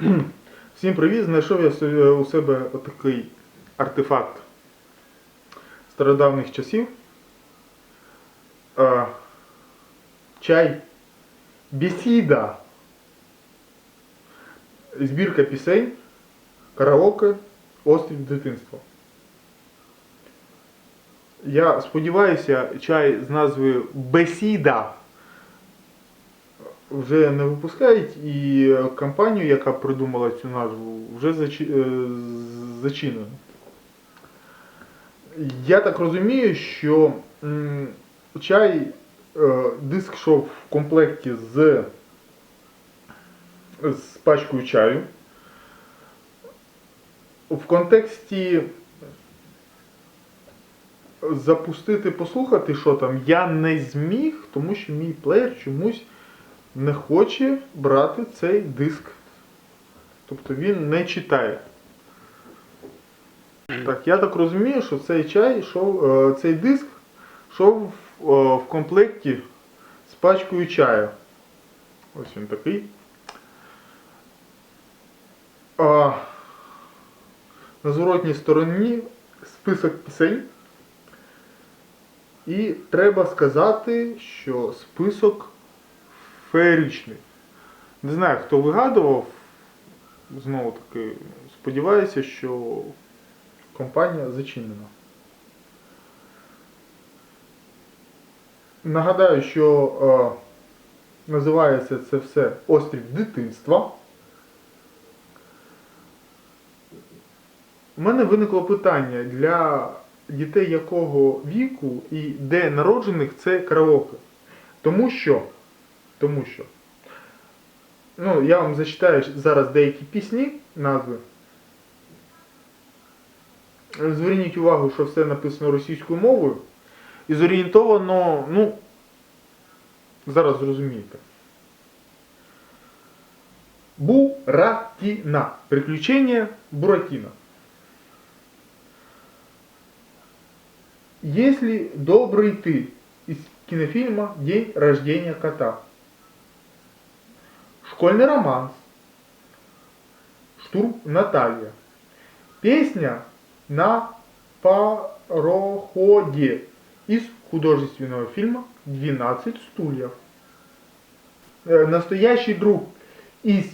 Всім привіт! Знайшов я у себе отакий артефакт стародавніх часів. Чай Бесіда. Збірка пісень, караоке, острів дитинства. Я сподіваюся, чай з назвою Бесіда вже не випускають, і компанію, яка придумала цю назву, вже е, зачинено. Я так розумію, що чай, е, диск йшов в комплекті з, з пачкою чаю. В контексті запустити, послухати, що там, я не зміг, тому що мій плеєр чомусь не хоче брати цей диск. Тобто він не читає. Так, я так розумію, що цей чай йшов, е, цей диск йшов в, е, в комплекті з пачкою чаю. Ось він такий. А, на зворотній стороні список пісень. І треба сказати, що список феєричний. Не знаю, хто вигадував. Знову таки, сподіваюся, що компанія зачинена. Нагадаю, що е, називається це все Острів дитинства. У мене виникло питання для дітей якого віку і де народжених це караоке. Тому що тому що. Ну, я вам зачитаю зараз деякі пісні, назви. Зверніть увагу, що все написано російською мовою. І зорієнтовано, ну, зараз зрозумієте. Буратіна. Приключення Буратіна. Если добрый ты из кинофильма День рождения кота. Школьный романс. Штурм Наталья. Песня на пароходе из художественного фильма «12 стульев». Э, Настоящий друг из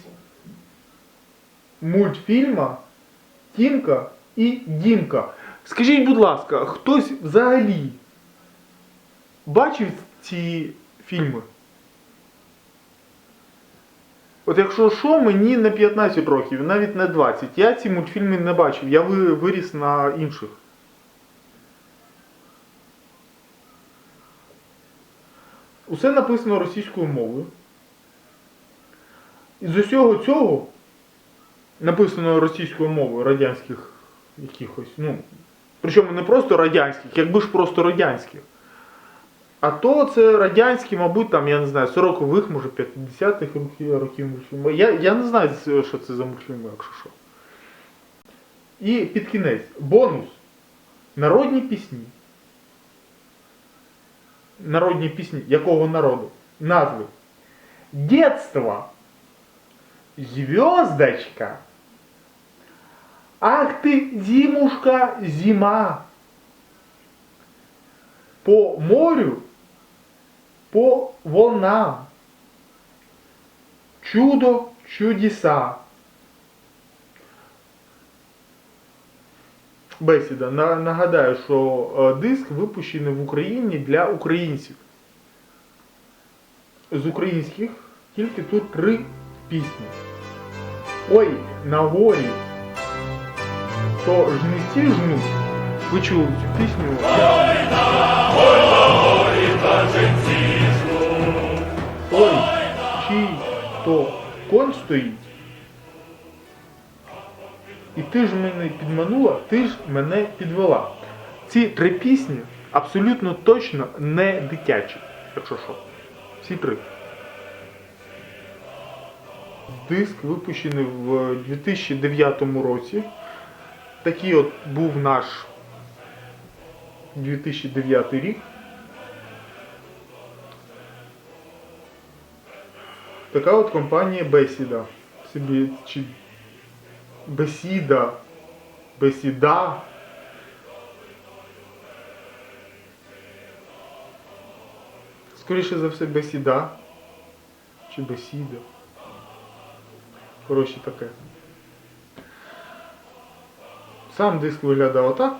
мультфільма Тімка і Дімка. Скажіть, будь ласка, хтось взагалі бачив ці фільми? От якщо що, мені не 15 років, навіть не 20. Я ці мультфільми не бачив, я виріс на інших. Усе написано російською мовою. І з усього цього написано російською мовою радянських якихось, ну, причому не просто радянських, якби ж просто радянських. А то це радянські, мабуть, там, я не знаю, 40-х, може 50-х років- років мультфільми. Я, я не знаю, що це за мультфільми, якщо що. І під кінець. Бонус. Народні пісні. Народні пісні. Якого народу? Назви. Детство. Звездочка. Ах ты, зимушка, зима. По морю, по волнам. Чудо, чудеса. Бесіда. Нагадаю, що е, диск випущений в Україні для українців. З українських тільки тут три пісні. Ой, на горі. То жниці жнуть. Ви чули цю пісню? Ой, то конь стоїть. І ти ж мене підманула, ти ж мене підвела. Ці три пісні абсолютно точно не дитячі, якщо що. Всі три. Диск випущений в 2009 році. Такий от був наш 2009 рік. Така от компанія Бесіда. собі чи бесіда, бесіда. Скоріше за все, бесіда. Чи бесіда. Коротше таке. Сам диск виглядав отак.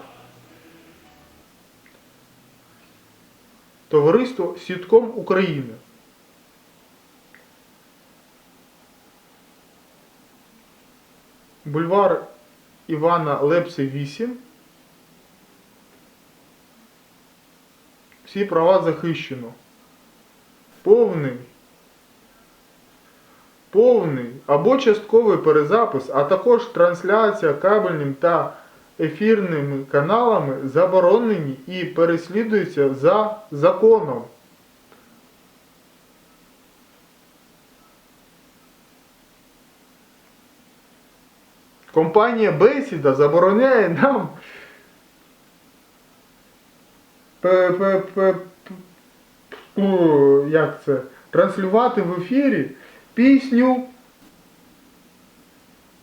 Товариство Сітком України. Бульвар Івана Лепси 8. Всі права захищено. Повний. Повний або частковий перезапис, а також трансляція кабельним та ефірними каналами заборонені і переслідуються за законом. Компанія Бесіда забороняє нам як це? транслювати в ефірі пісню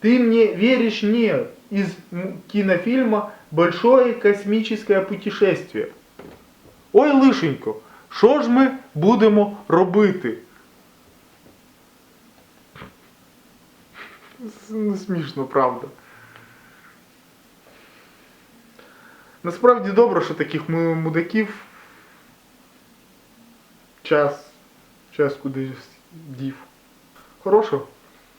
Ты мне веришь нет из м- кинофильма Большое космическое путешествие. Ой, лишенько, що ж ми будемо робити? С- Ну, смішно, правда. Насправді добре, що таких мудаків час, час кудись дів. Хорошого.